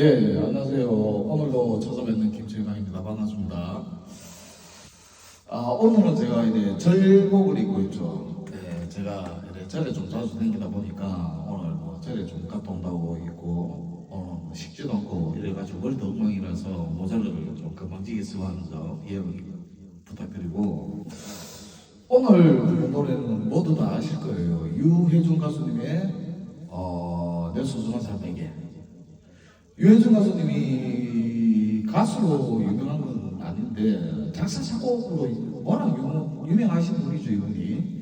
예, 안녕하세요. 오늘도 찾아뵙는 김철강입니다. 반갑습니다. 아, 오늘은 제가 이제 절곡을 입고 있죠. 네, 제가 이제 절에 좀 자주 다니다 보니까 오늘 뭐 절에 좀 갔다 온다고 있고, 어, 뭐 식지도 않고 이래가지고 머리도 엉망이라서 모자를 좀 금방지게 쓰고 하는 점 이해 부탁드리고, 오늘 부른 노래는 모두 다 아실 거예요. 유혜준 가수님의 어, 내 소중한 삶에게. 유해준 가수님이 가수로 유명한 건 아닌데 작사 작곡으로 워낙 유명, 유명하신 분이죠 이분이.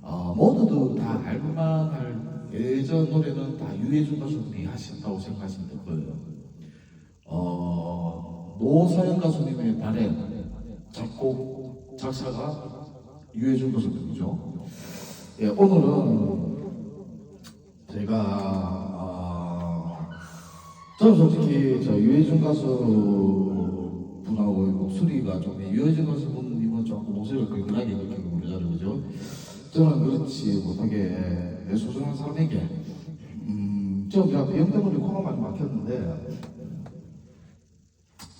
어, 모두도 다 알만할 예전 노래는 다 유해준 가수님이 하셨다고 생각하시면 될 거예요. 어, 노사연 가수님의 발에 작곡 작사가 유해준 가수님이죠. 예, 오늘은 제가 아, 저는 솔직히 저 유해준 가수 분하고 목소리가 좀 유해준 가수 분님은 조금 목소리가 근근하게 그렇게 부르잖아요, 그죠? 저는 그렇지 못하게 내 소중한 사람에게 음, 저 제가 비염 때문에 코가 많이 막혔는데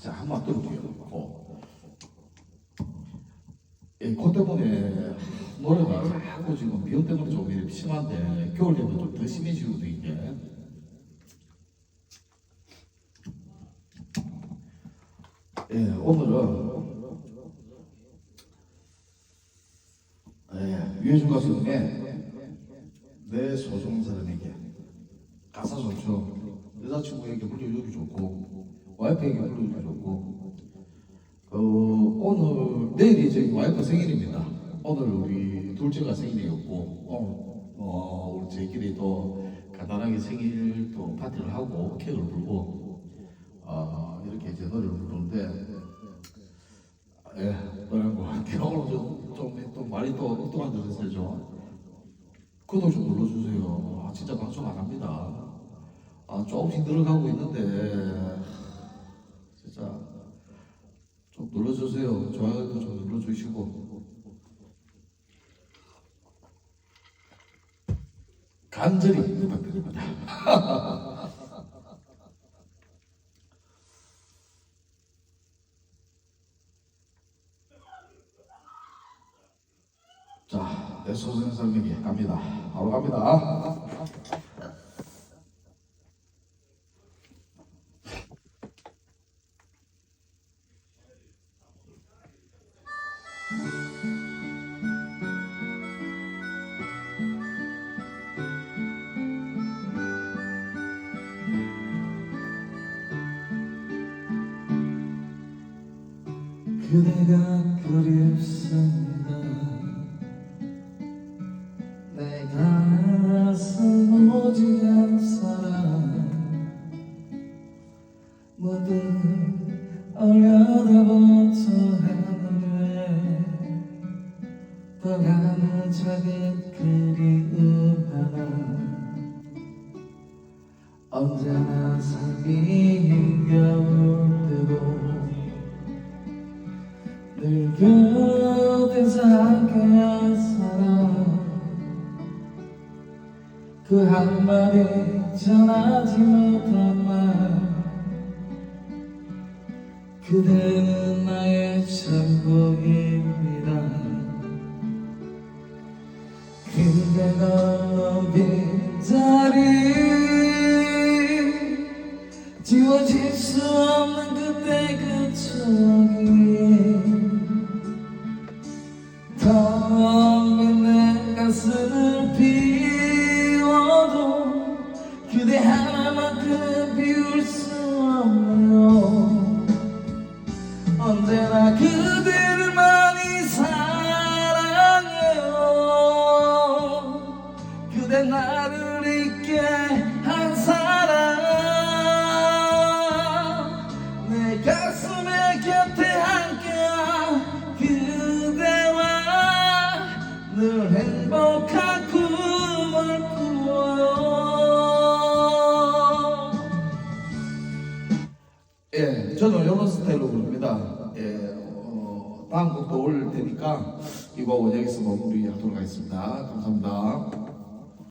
자 한번 들어볼게요. 코. 이코 때문에 노래가 자꾸 지금 비염 때문에 좀 이렇게 심한데 겨울 되면 좀 더 심해지거든요 이 예, 오늘은 예, 유해준 가수님의 내 소중한 사람에게 가사 좋죠. 여자친구에게 불러주기 좋고 와이프에게 불러주기 좋고 어, 오늘 내일이 저희 와이프 생일입니다. 오늘 우리 둘째가 생일이었고 오늘 어, 우리 저희끼리 또 간단하게 생일 또 파티를 하고 케이크를 불고 어, 이렇게 제 노래를 부르는데 예, 노래한 것 같아요. 오늘 좀, 좀, 또 말이 또 엉뚱한 데 됐어요. 구독 좀 눌러주세요. 아, 진짜 방송 안 합니다. 아, 조금씩 늘어가고 있는데 진짜 좀 눌러주세요. 좋아요도 좀 눌러주시고 간절히 부탁드립니다. 자, 내 소중한 삶에게 갑니다. 바로 갑니다. 그대가 그립습니다 모두 올려다보던 하늘에 떠가는 작은 그리움 하나 언제나 삶이 힘겨울 때도 늘 곁에서 함께한 사람 그 한마디 전하지 못한 말 그대는 나의 전부입니다. 그대가 빈자리? 지워질 수 없는 그때 그 추억이 그대를 많이 사랑해요. 그대 나를 잊게 한 사람. 내 가슴에 곁에 함께한 그대와 늘 행복한 꿈을 꾸어요 예, 저는 이런 스타일로 부릅니다. 예, 어, 다음 곡도 올릴 테니까 이거 여기서 마무리하도록 하겠습니다. 감사합니다.